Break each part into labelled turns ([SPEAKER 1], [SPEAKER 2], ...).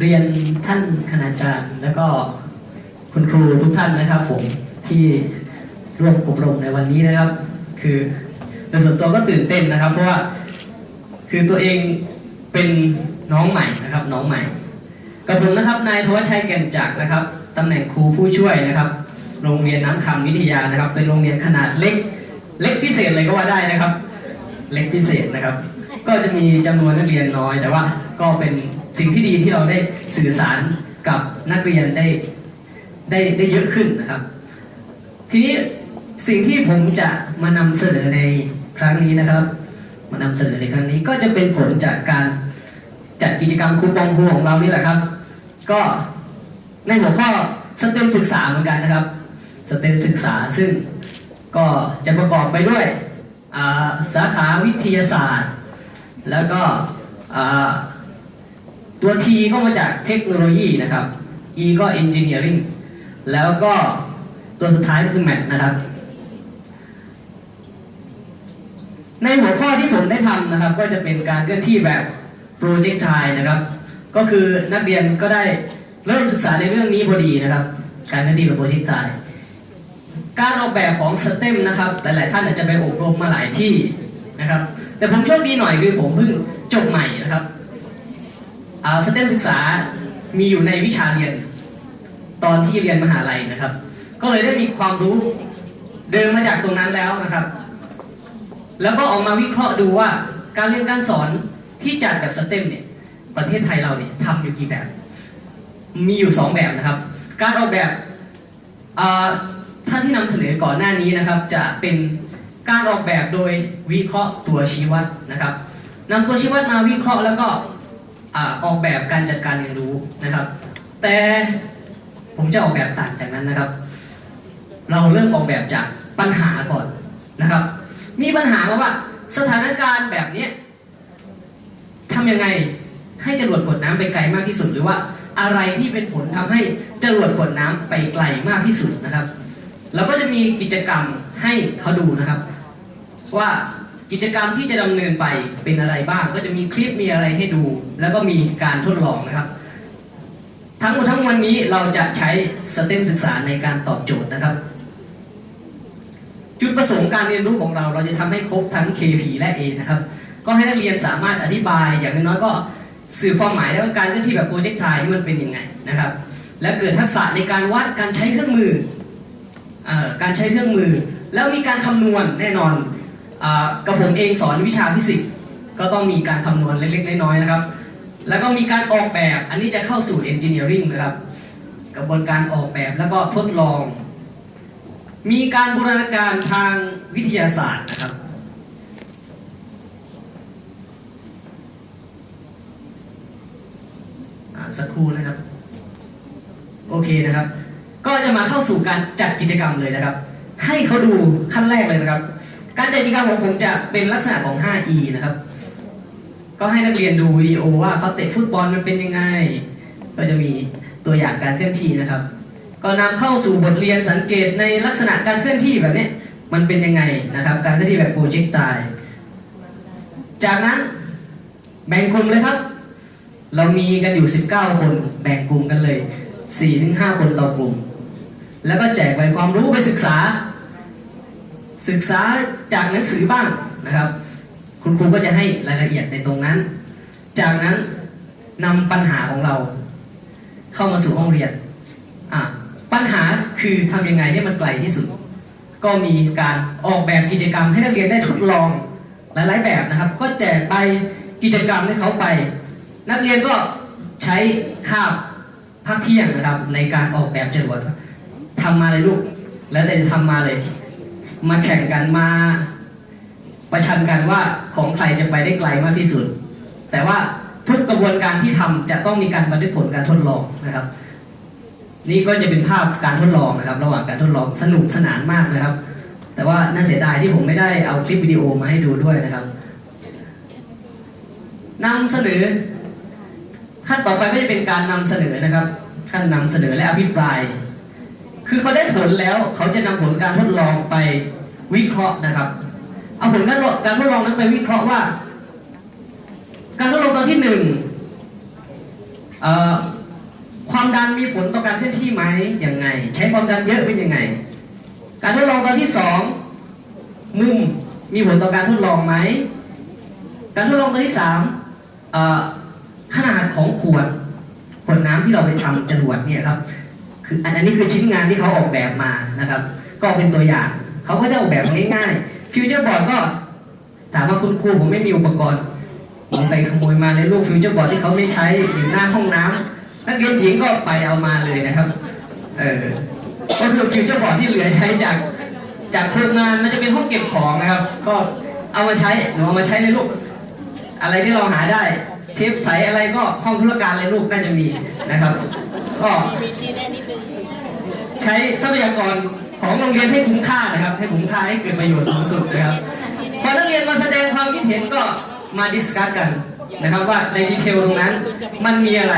[SPEAKER 1] เรียนท่านคณาจารย์ แล้วก็คุณครูทุกท่านนะครับ ผมที่ร่วมอบรมในวันนี้นะครับ คือโดยส่วนตัวก็ตื่นเต้นนะครับ เพราะว่าคือตัวเองเป็นน้องใหม่นะครับ น้องใหม่กับผมนะครับนายธวัชชัยแก่นจักรนะครับตำแหน่งครูผู้ช่วยนะครับ โรงเรียนน้ำคำวิทยานะครับ เป็นโรงเรียนขนาดเล็ก เล็กพิเศษเลยก็ว่าได้นะครับ เล็กพิเศษนะครับ ก็จะมีจำนวนนักเรียนน้อย แต่ว่าก็เป็นสิ่งที่ดีที่เราได้สื่อสารกับนักเรียนได้ได้ได้เยอะขึ้นนะครับ ทีนี้สิ่งที่ผมจะมานำเสนอในครั้งนี้นะครับ มานำเสนอในครั้งนี้ก็จะเป็นผลจากการจัดกิจกรรมคูปองครูของเรานี่แหละครับ ก็ในหัวข้อสเต็มศึกษาเหมือนกันนะครับสเต็มศึกษาซึ่งก็จะประกอบไปด้วยสาขาวิทยาศาสตร์ แล้วก็ตัว T ก็มาจากเทคโนโลยีนะครับ E ก็ engineering แล้วก็ตัวสุดท้ายก็คือ math นะครับ ในหัวข้อที่ผมได้ทำนะครับ ก็จะเป็นการเคลื่อนที่แบบ projectile นะครับ ก็คือนักเรียนก็ได้เริ่มศึกษาในเรื่องนี้พอดีนะครับ การเคลื่อนที่แบบ projectile การออกแบบของ STEM นะครับ หลาย ๆ ท่านอาจจะไปอบรมมาหลายที่ นะครับ แต่ผมโชคดีหน่อยคือผมเพิ่งจบใหม่นะครับอ่า STEM ศึกษามีอยู่ในวิชาเรียน ตอนที่เรียนมหาลัยนะครับ ก็เลยได้มีความรู้เดินมาจากตรงนั้นแล้วนะครับ แล้วก็ออกมาวิเคราะห์ดูว่าการเรียนการสอนที่จัดแบบสเต็มเนี่ยประเทศไทยเราเนี่ยทำอยู่กี่แบบ มีอยู่สองแบบนะครับ การออกแบบอ่าท่านที่นำเสนอก่อนหน้านี้นะครับ จะเป็น การออกแบบโดยวิเคราะห์ตัวชี้วัดนะครับนำตัวชี้วัดมาวิเคราะห์แล้วก็อออกแบบการจัดการเรียนรู้นะครับ แต่ผมจะออกแบบต่างจากนั้นนะครับ เราเริ่มออกแบบจากปัญหาก่อนนะครับ มีปัญหามาว่าสถานการณ์แบบนี้ทำยังไงให้จรวดกดน้ำไปไกลมากที่สุด หรือว่าอะไรที่เป็นผลทำให้จรวดกดน้ำไปไกลมากที่สุดนะครับเราก็จะมีกิจกรรมให้เขาดูนะครับ ว่ากิจกรรมที่จะดำเนินไปเป็นอะไรบ้าง ก็จะมีคลิปมีอะไรให้ดู แล้วก็มีการทดลองนะครับ ทั้งหมดทั้งวลนี้เราจะใช้สเต็มศึกษาในการตอบโจทย์นะครับ จุดประสงค์การเรียนรู้ของเราเราจะทำให้ครบทั้ง KP และ A นะครับ ก็ให้นักเรียนสามารถอธิบายอย่างน้อยก็สื่อความหมายได้ว่าการเคลื่อนที่แบบโปรเจกต์ไทนี่มันเป็นยังไงนะครับ และเกิดทักษะในการวัดการใช้เครื่องมืออการใช้เครื่องมือ แล้วมีการคำนวณแน่นอน กับผมเองสอนวิชาฟิสิกส์ก็ต้องมีการคำนวณเล็กๆน้อยๆนะครับ แล้วก็มีการออกแบบอันนี้จะเข้าสู่ engineering นะครับกระบวนการออกแบบแล้วก็ทดลอง มีการบูรณาการทางวิทยาศาสตร์นะครับสักครู่นะครับ โอเคนะครับ ก็จะมาเข้าสู่การจัดกิจกรรมเลยนะครับ ให้เขาดูขั้นแรกเลยนะครับ การจัดกิจกรรมของผมจะเป็นลักษณะของ 5E นะครับ ก็ให้นักเรียนดูวิดีโอว่าเขาเตะฟุตบอลมันเป็นยังไง ก็จะมีตัวอย่างการเคลื่อนที่นะครับ ก็นำเข้าสู่บทเรียนสังเกตในลักษณะการเคลื่อนที่แบบนี้มันเป็นยังไงนะครับ การเคลื่อนที่แบบโปรเจกต์ตายจากนั้นแบ่งกลุ่มเลยครับ เรามีกันอยู่ 19 คนแบ่งกลุ่มกันเลย4-5 คนต่อกลุ่ม แล้วก็แจกใบความรู้ไปศึกษา ศึกษาจากหนังสือบ้างนะครับ คุณครูก็จะให้รายละเอียดในตรงนั้น จากนั้นนำปัญหาของเรา เข้ามาสู่ห้องเรียนอะปัญหาคือทำยังไงให้มันไกลที่สุด ก็มีการออกแบบกิจกรรมให้นักเรียนได้ทดลองหลาย ๆ แบบนะครับ ก็แจกใบกิจกรรมให้เขาไป นักเรียนก็ใช้คาบพักเที่ยงนะครับ ในการออกแบบจรวดทำมาเลยลูก แล้วแต่จะทำมาเลย มาแข่งกันมาประชันกันว่าของใครจะไปได้ไกลมากที่สุด แต่ว่าทุกกระบวนการที่ทำจะต้องมีการบันทึกผลการทดลองนะครับ นี่ก็จะเป็นภาพการทดลองนะครับ ระหว่างการทดลองสนุกสนานมากนะครับ แต่ว่าน่าเสียดายที่ผมไม่ได้เอาคลิปวิดีโอมาให้ดูด้วยนะครับนำเสนอ ขั้นต่อไปก็จะเป็นการนำเสนอนะครับ ขั้นนำเสนอและอภิปราย คือเขาได้ผลแล้วเขาจะนำผลการทดลองไปวิเคราะห์นะครับเอาผลการการทดลองนั้นไปวิเคราะห์ว่า การทดลองตอนที่หนึ่งความดันมีผลต่อการเคลื่อนที่ไหมอยังไง ใช้ความดันเยอะเป็นยังไง การทดลองตอนที่สองมุมมีผลต่อการทดลองไหมการทดลองตัวที่สามขนาดของขวดขวดน้ำที่เราไปทำจรวดเนี่ยครับ คืออันนี้คือชิ้นงานที่เขาออกแบบมานะครับ ก็เป็นตัวอย่าง เขาก็จะออกแบบง่ายๆฟิวเจอร์บอร์ดก็ถามว่าคุณครูผมไม่มีอุปกรณ์ผมไปขโมยมาในลูกฟิวเจอร์บอร์ดที่เขาไม่ใช้อยู่หน้าห้องน้ำนักเรียนหญิงก็ไปเอามาเลยนะครับเออก็คือฟิวเจอร์บอร์ดที่เหลือใช้จากจากโครงงานมันจะเป็นห้องเก็บของนะครับ ก็เอามาใช้หนูเอามาใช้ในลูก อะไรที่เราหาได้เทปไถอะไรก็ห้องธุรการอะไรลูกน่าจะมีนะครับ ก็
[SPEAKER 2] มีชี้แนะนิดนึง
[SPEAKER 1] ใช้ทรัพยากรของโรงเรียนให้คุ้มค่านะครับ ให้คุ้มค่าให้เกิดประโยชน์สูงสุดนะครับพอนักเรียนมาแสดงความคิดเห็นก็มาดิสคัสกันนะครับว่าในดีเทลตรงนั้นมันมีอะไร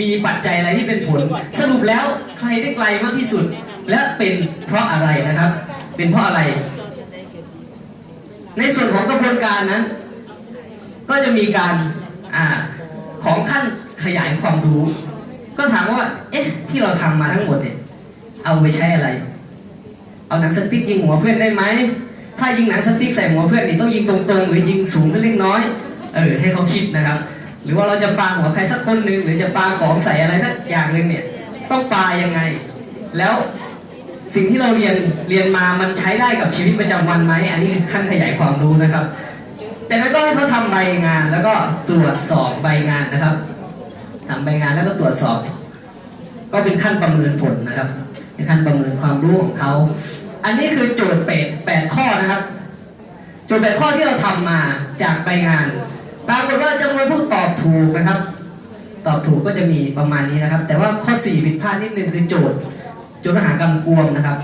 [SPEAKER 1] มีปัจจัยอะไรที่เป็นผล สรุปแล้วใครได้ไกลมากที่สุด และเป็นเพราะอะไรนะครับ เป็นเพราะอะไร ในส่วนของกระบวนการนั้น ก็จะมีการอของขั้นขยายความรู้ ก็ถามว่า เอ๊ะ ที่เราทำมาทั้งหมดเนี่ย เอาไปใช้อะไร เอาหนังสติ๊กยิงหัวเพื่อนได้ไหม ถ้ายิงหนังสติ๊กใส่หัวเพื่อนนี่ต้องยิงตรงๆหรือยิงสูงขึ้นเล็กน้อย เออให้เขาคิดนะครับ หรือว่าเราจะปาหัวใครสักคนหนึ่งหรือจะปาของใส่อะไรสักอย่างหนึ่งเนี่ยต้องปายังไง แล้วสิ่งที่เราเรียนเรียนมามันใช้ได้กับชีวิตประจำวันไหม อันนี้ขั้นขยายความรู้นะครับ แต่นั้นก็ให้เขาทำใบงานแล้วก็ตรวจสอบใบงานนะครับทำใบงานแล้วก็ตรวจสอบ ก็เป็นขั้นประเมินผลนะครับ เป็นประเมินความรู้ของเขา อันนี้คือโจทย์แปดแปดข้อนะครับ โจทย์แปดข้อที่เราทำมาจากใบงาน ปรากฏว่าจำนวนผู้ตอบถูกนะครับ ตอบถูกก็จะมีประมาณนี้นะครับ แต่ว่าข้อ4ผิดพลาดนิดนึงคือโจทย์ โจทย์ปัญหากำกวมนะครับ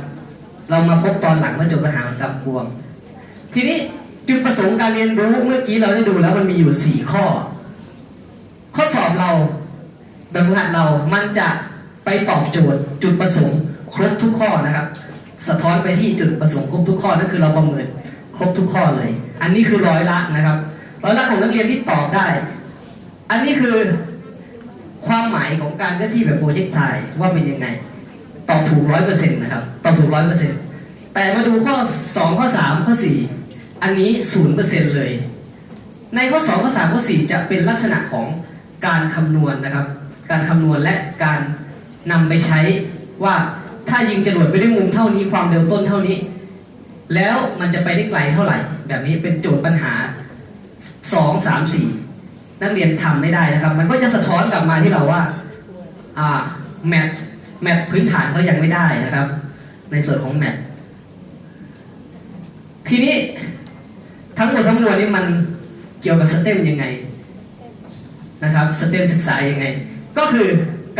[SPEAKER 1] เรามาพบตอนหลังว่าโจทย์ปัญหากำกวม ทีนี้จุดประสงค์การเรียนรู้เมื่อกี้เราได้ดูแล้วมันมีอยู่ 4 ข้อ ข้อสอบเราแบบฝึกหัดเรามันจะไปตอบโจทย์จุดประสงค์ ครบทุกข้อนะครับ สะท้อนไปที่จุดประสงค์ครบทุกข้อนั่นคือเราประเมินครบทุกข้อเลย อันนี้คือร้อยละนะครับร้อยละของนักเรียนที่ตอบได้ อันนี้คือความหมายของการเคลื่อนที่แบบโปรเจกต์ไทยว่าเป็นยังไง ตอบถูกร้อยเปอร์เซ็นต์นะครับ ตอบถูกร้อยเปอร์เซ็นต์แต่มาดูข้อ2ข้อ3ข้อ4อันนี้ศูนย์เปอร์เซ็นต์เลย ในข้อ2ข้อ3ข้อ4จะเป็นลักษณะของการคำนวณนะครับ การคำนวณและการนำไปใช้ว่า ถ้ายิงจรวดไปได้มุมเท่านี้ความเร็วต้นเท่านี้ แล้วมันจะไปได้ไกลเท่าไหร่ แบบนี้เป็นโจทย์ปัญหา 2 3 4 นักเรียนทำไม่ได้นะครับ มันก็จะสะท้อนกลับมาที่เราว่าอ่าแมทแมทพื้นฐานเขายังไม่ได้นะครับ ในส่วนของแมททีนี้ทั้งหมดทั้งมวลนี้มันเกี่ยวกับสเต็มยังไงนะครับสเต็มศึกษายังไง ก็คือ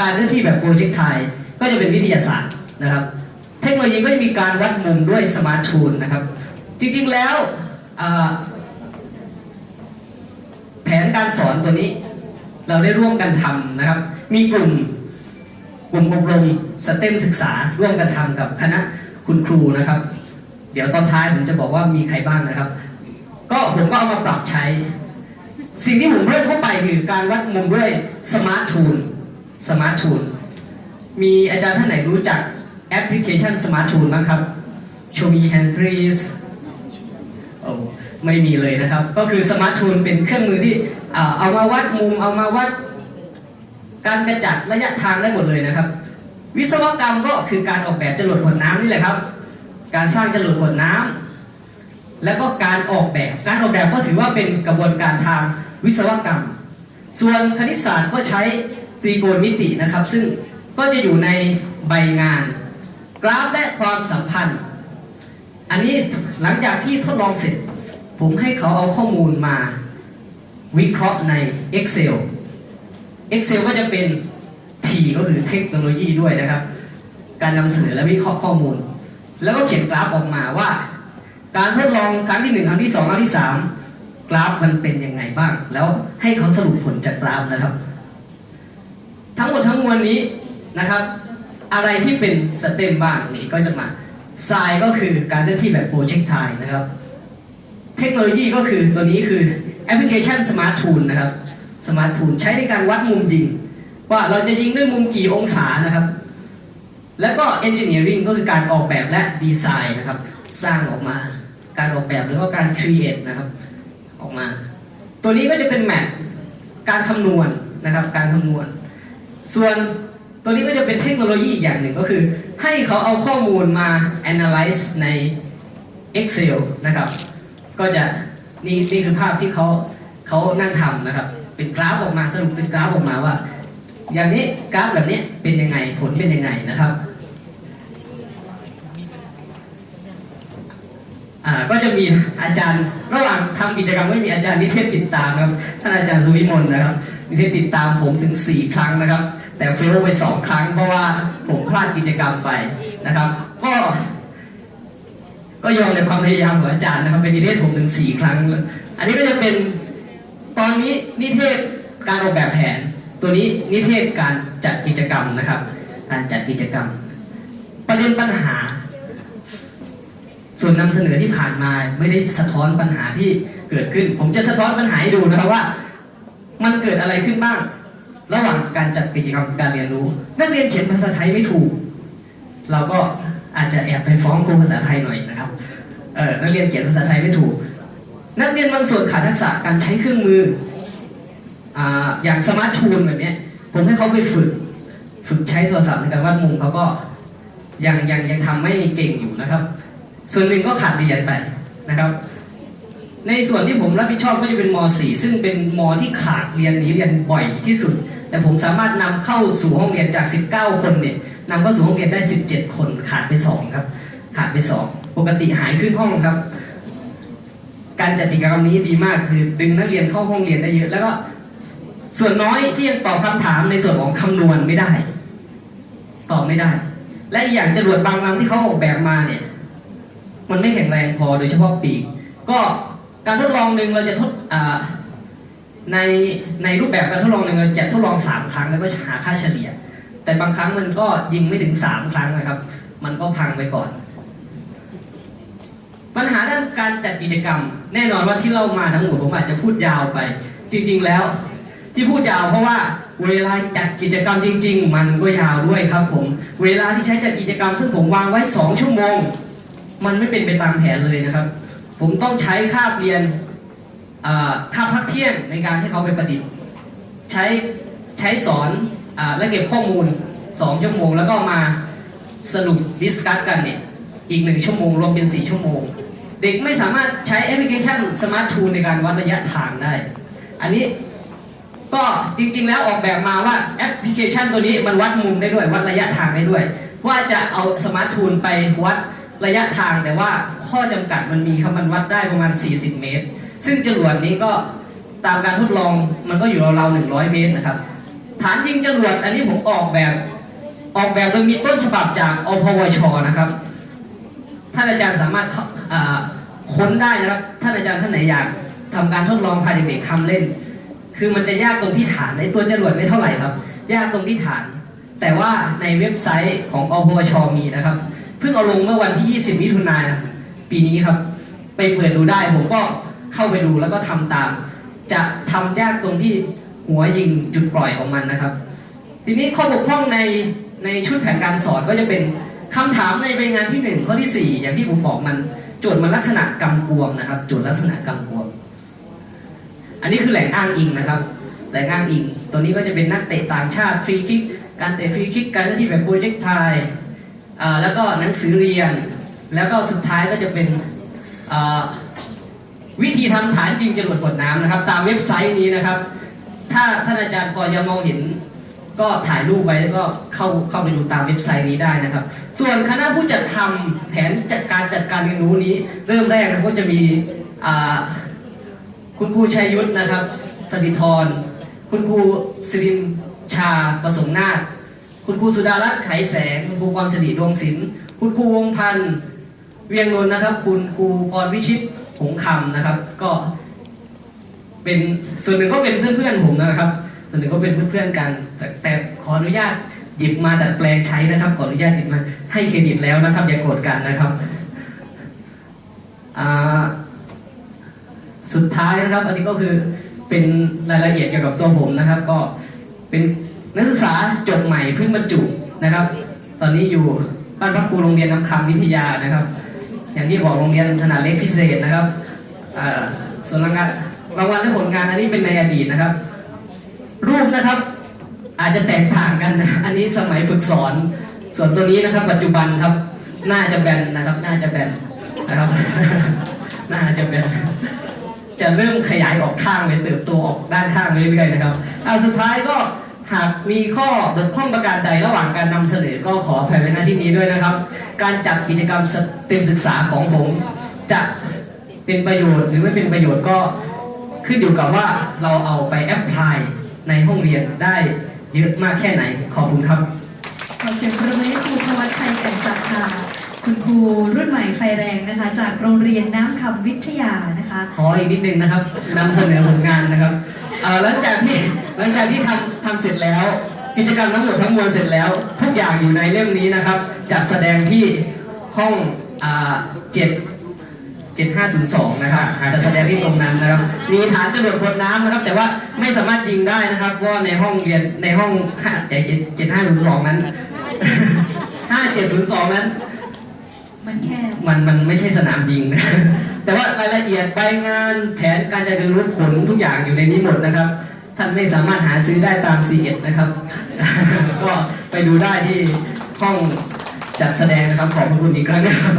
[SPEAKER 1] การเคลื่อนที่แบบโปรเจกต์ไทยก็จะเป็นวิทยาศาสตร์ นะครับ เทคโนโลยีก็จะมีการวัดมุมด้วยสมาร์ททูลนะครับ จริงๆแล้วแผนการสอนตัวนี้เราได้ร่วมกันทำนะครับ มีกลุ่มกลุ่มอบรมสเต็มศึกษาร่วมกันทำกับคณะคุณครูนะครับ เดี๋ยวตอนท้ายผมจะบอกว่ามีใครบ้างนะครับ ก็ผมก็เอามาปรับใช้ สิ่งที่ผมเพิ่มเข้าไปคือการวัดมุมด้วยสมาร์ททูลสมาร์ททูลมีอาจารย์ท่านไหนรู้จัก แอปพลิเคชันสมาร์ททูลบ้างครับ Show me hand please โอ้ไม่มีเลยนะครับ ก็คือสมาร์ททูลเป็นเครื่องมือที่เอามาวัดมุม เอามาวัด การกระจัดระยะทางได้หมดเลยนะครับ วิศวกรรมก็คือการออกแบบจรวดขวดน้ำนี่แหละครับ การสร้างจรวดขวดน้ำแล้วก็การออกแบบ การออกแบบก็ถือว่าเป็นกระบวนการทางวิศวกรรม ส่วนคณิตศาสตร์ก็ใช้ตรีโกณมิตินะครับ ซึ่งก็จะอยู่ในใบงาน ราฟและความสัมพันธ์ อันนี้หลังจากที่ทดลองเสร็จ ผมให้เขาเอาข้อมูลมาวิเคราะห์ใน Excel Excel ก็จะเป็น T ก็คือเทคโนโลยีด้วยนะครับ การนำเสนอและวิเคราะห์ข้อมูล แล้วก็เขียนกราฟออกมาว่า การทดลองครั้งที่หนึ่งครั้งที่สองครั้งที่สามกราฟมันเป็นยังไงบ้าง แล้วให้เขาสรุปผลจากกราฟนะครับ ทั้งหมดทั้งมวลนี้นะครับ อะไรที่เป็นสเต็มบ้างนี่ก็จะมาทรายก็คือการเคลื่อนที่แบบโปรเจกต์ไทนะครับ เทคโนโลยีก็คือตัวนี้คือแอปพลิเคชันสมาร์ททูลนะครับสมาร์ททูลใช้ในการวัดมุมยิง ว่าเราจะยิงด้วยมุมกี่องศานะครับ แล้วก็ engineering ก็คือการออกแบบและดีไซน์นะครับ สร้างออกมาการออกแบบหรือว่าการ create นะครับออกมา ตัวนี้ก็จะเป็นแมทการคำนวณนะครับ การคำนวณ ส่วน ตัวนี้ก็จะเป็นเทคโนโลยีอีกอย่างหนึ่งก็คือ ให้เขาเอาข้อมูลมา analyze ใน Excel นะครับ ก็จะนี่นี่คือภาพที่เขาเขานั่งทำนะครับ เป็นกราฟออกมาสรุปเป็นกราฟออกมาว่า อย่างนี้กราฟแบบนี้เป็นยังไงผลเป็นยังไงนะครับก็จะมีอาจารย์ระหว่างทำกิจกรรมไม่มีอาจารย์นิเทศติดตามครับท่านอาจารย์สุวิมลนะครับ นิเทศติดตามผมถึง 4 ครั้งนะครับ แต่เฟลไป2ครั้งเพราะว่าผมพลาดกิจกรรมไปนะครับ ก็ ก็ยอมในความพยายามของอาจารย์นะครับเป็นนิเทศผมถึง4ครั้ง อันนี้ก็จะเป็นตอนนี้นิเทศการออกแบบแผน ตัวนี้นิเทศการจัดกิจกรรมนะครับ การจัดกิจกรรม ประเด็นปัญหา ส่วนนำเสนอที่ผ่านมาไม่ได้สะท้อนปัญหาที่เกิดขึ้น ผมจะสะท้อนปัญหาให้ดูนะครับว่า มันเกิดอะไรขึ้นบ้าง ระหว่างการจัดกิจกรรมการเรียนรู้ นักเรียนเขียนภาษาไทยไม่ถูก เราก็อาจจะแอบไปฟ้องครูภาษาไทยหน่อยนะครับเออนักเรียนเขียนภาษาไทยไม่ถูก นักเรียนบางส่วนขาดทักษะการใช้เครื่องมืออ่าอย่างสมาร์ททูลแบบนี้ผมให้เขาไปฝึกฝึกใช้โทรศัพท์ในการวาดมุมเขาก็ยังยังยังทำไม่เก่งอยู่นะครับ ส่วนหนึ่งก็ขาดเรียนไปนะครับ ในส่วนที่ผมรับผิดชอบก็จะเป็นม .4 ซึ่งเป็นมที่ขาดเรียนหนีเรียนบ่อยที่สุด แต่ผมสามารถนำเข้าสู่ห้องเรียนจาก 19 คนเนี่ยนำเข้าสู่ห้องเรียนได้ 17 คนขาดไป 2 ครับ ขาดไป 2 ปกติหายขึ้นห้องครับ การจัดกิจกรรมนี้ดีมากคือดึงนักเรียนเข้าห้องเรียนได้เยอะ แล้วก็ส่วนน้อยที่ยังตอบคำถามในส่วนของคำนวณไม่ได้ ตอบไม่ได้ และอีกอย่างจรวดบางลำที่เขาออกแบบมาเนี่ย มันไม่แข็งแรงพอโดยเฉพาะปีก ก็การทดลองหนึ่งเราจะทดอ่า ในในรูปแบบการทดลองหนึ่งเราจะทดลองสามครั้งแล้วก็หาค่าเฉลี่ย แต่บางครั้งมันก็ยิงไม่ถึงสามครั้งนะครับ มันก็พังไปก่อน ปัญหาด้านการจัดกิจกรรม แน่นอนว่าที่เล่ามาทั้งหมดผมอาจจะพูดยาวไป จริง ๆ แล้ว ที่พูดยาวเพราะว่าเวลาจัดกิจกรรมจริง ๆ มันก็ยาวด้วยครับผม เวลาที่ใช้จัดกิจกรรม ซึ่งผมวางไว้ 2 ชั่วโมง มันไม่เป็นไปตามแผนเลยนะครับ ผมต้องใช้คาบเรียน คาบพักเที่ยงในการให้เขาไปประดิษฐ์ใช้ใช้สอนอและเก็บข้อมูล2ชั่วโมง แล้วก็มาสรุปดิสคัสกันเนี่ยอีก1ชั่วโมงรวมเป็น 4 ชั่วโมง เด็กไม่สามารถใช้แอปพลิเคชันสมาร์ททูลในการวัดระยะทางได้ อันนี้ก็จริงๆแล้วออกแบบมาว่าแอปพลิเคชันตัวนี้มันวัดมุมได้ด้วยวัดระยะทางได้ด้วย ว่าจะเอาสมาร์ททูลไปวัดระยะทางแต่ว่าข้อจำกัดมันมีครับมันวัดได้ประมาณ 40 เมตร ซึ่งจรวดนี้ก็ตามการทดลองมันก็อยู่ราวๆ100เมตรนะครับ ฐานยิงจรวดอันนี้ผมออกแบบออกแบบโดยมีต้นฉบับจากอพวชนะครับ ท่านอาจารย์สามารถค้นได้นะครับ ท่านอาจารย์ท่านไหนอยากทำการทดลองพาเด็กๆทำเล่น คือมันจะยากตรงที่ฐานในตัวจรวดไม่เท่าไหร่ครับ ยากตรงที่ฐาน แต่ว่าในเว็บไซต์ของอพวชมีนะครับ เพิ่งเอาลงเมื่อวันที่ 20 มิถุนายนปีนี้ครับ ไปเปิดดูได้ผมก็ เข้าไปดูแล้วก็ทำตาม จะทำยากตรงที่หัวยิงจุดปล่อยของมันนะครับ ทีนี้ข้อบกพร่องในในชุดแผนการสอนก็จะเป็นคำถามในใบงานที่หนึ่งข้อที่สี่อย่างที่ผมบอกมันโจทย์มันลักษณะกำกวมนะครับโจทย์ลักษณะกำกวม อันนี้คือแหล่งอ้างอิงนะครับแหล่งอ้างอิง ตัวนี้ก็จะเป็นนักเตะต่างชาติฟรีคิกการเตะฟรีคิกการเล่นที่แบบโปรเจกต์ไทอ่าแล้วก็หนังสือเรียน แล้วก็สุดท้ายก็จะเป็นอ่า วิธีทำฐานยิงจรวดกดน้ำนะครับ ตามเว็บไซต์นี้นะครับ ถ้าท่านอาจารย์พอจะมองเห็น ก็ถ่ายรูปไว้แล้วก็เข้าเข้าไปดูตามเว็บไซต์นี้ได้นะครับ ส่วนคณะผู้จัดทำแผนจัดการจัดการเรียนรู้นี้ เริ่มแรกนะก็จะมีคุณครูชัยยุทธนะครับสถิธรคุณครูสิรินชาประสงค์นาถคุณครูสุดารัตน์ไขแสง คุณครูกรสิริดวงศิลป์คุณครูวงพันธ์เวียงนนท์นะครับ คุณครูพรวิชิต หงคำนะครับ ก็ เป็นส่วนหนึ่งก็เป็นเพื่อนๆผมนะครับ ส่วนหนึ่งก็เป็นเพื่อนๆกัน แต่แต่ขออนุญาตหยิบมาดัดแปลงใช้นะครับ ขออนุญาตหยิบมาให้เครดิตแล้วนะครับ อย่าโกรธกันนะครับสุดท้ายนะครับ อันนี้ก็คือเป็นรายละเอียดเกี่ยวกับตัวผมนะครับ ก็เป็นนักศึกษาจบใหม่เพิ่งบรรจุนะครับ ตอนนี้อยู่บ้านพักครูโรงเรียนน้ำคำวิทยานะครับ อย่างที่บอกโรงเรียนขนาดเล็กพิเศษนะครับส่วนรางวัลรางวัลและผลงานอันนี้เป็นในอดีตนะครับ รูปนะครับอาจจะแตกต่างกันนะอันนี้สมัยฝึกสอน ส่วนตัวนี้นะครับ ปัจจุบันครับ น่าจะแบนนะครับ น่าจะแบนนะครับ น่าจะแบนจะเริ่มขยายออกข้างเลยเติบโตออกด้านข้างเรื่อยๆนะครับเอาสุดท้ายก็ หากมีข้อบกพร่องประการใดระหว่างการนำเสนอก็ขออภัยไว้ณที่นี้ด้วยนะครับ การจัดกิจกรรมเต็มศึกษาของผมจะเป็นประโยชน์หรือไม่เป็นประโยชน์ก็ขึ้นอยู่กับว่าเราเอาไปแอพพลายในห้องเรียนได้เยอะมากแค่ไหนขอบคุณครับ
[SPEAKER 2] ขอเสียงปรบมือให้ครูธวัชชัยแก่นจักรค่ะ คุณครูรุ่นใหม่ไฟแรงนะคะ จากโรงเรียนน้ำคำวิทยานะคะ
[SPEAKER 1] ขออีกนิดนึงนะครับนำเสนอผลงานนะครับอ่อหลังจากที่หลังจากที่ทำทำเสร็จแล้ว กิจกรรมทั้งหมดทั้งมวลเสร็จแล้ว ทุกอย่างอยู่ในเล่มนี้นะครับ จัดแสดงที่ห้องอ่าเจ็ดเจ็ดห้าศูนย์สองนะครับจะแสดงที่ตรงนั้นนะครับ มีฐานจรวดบนน้ำนะครับ แต่ว่าไม่สามารถยิงได้นะครับ เพราะว่าในห้องเรียนในห้องเจ็ดเจ็ดห้าศูนย์สองนั้นห้าเจ็ดศูนย์สองนั้น
[SPEAKER 2] มันแค่
[SPEAKER 1] มันมันไม่ใช่สนามยิงนะแต่ว่ารายละเอียดใบงานแผนการจัดการรู้ผลทุกอย่างอยู่ในนี้หมดนะครับ ท่านไม่สามารถหาซื้อได้ตาม c ีเอ็ดนะครับ ก็ไปดูได้ที่ห้องจัดแสดงนะครับ ขอบพระคุณอีกครั้งนะครับ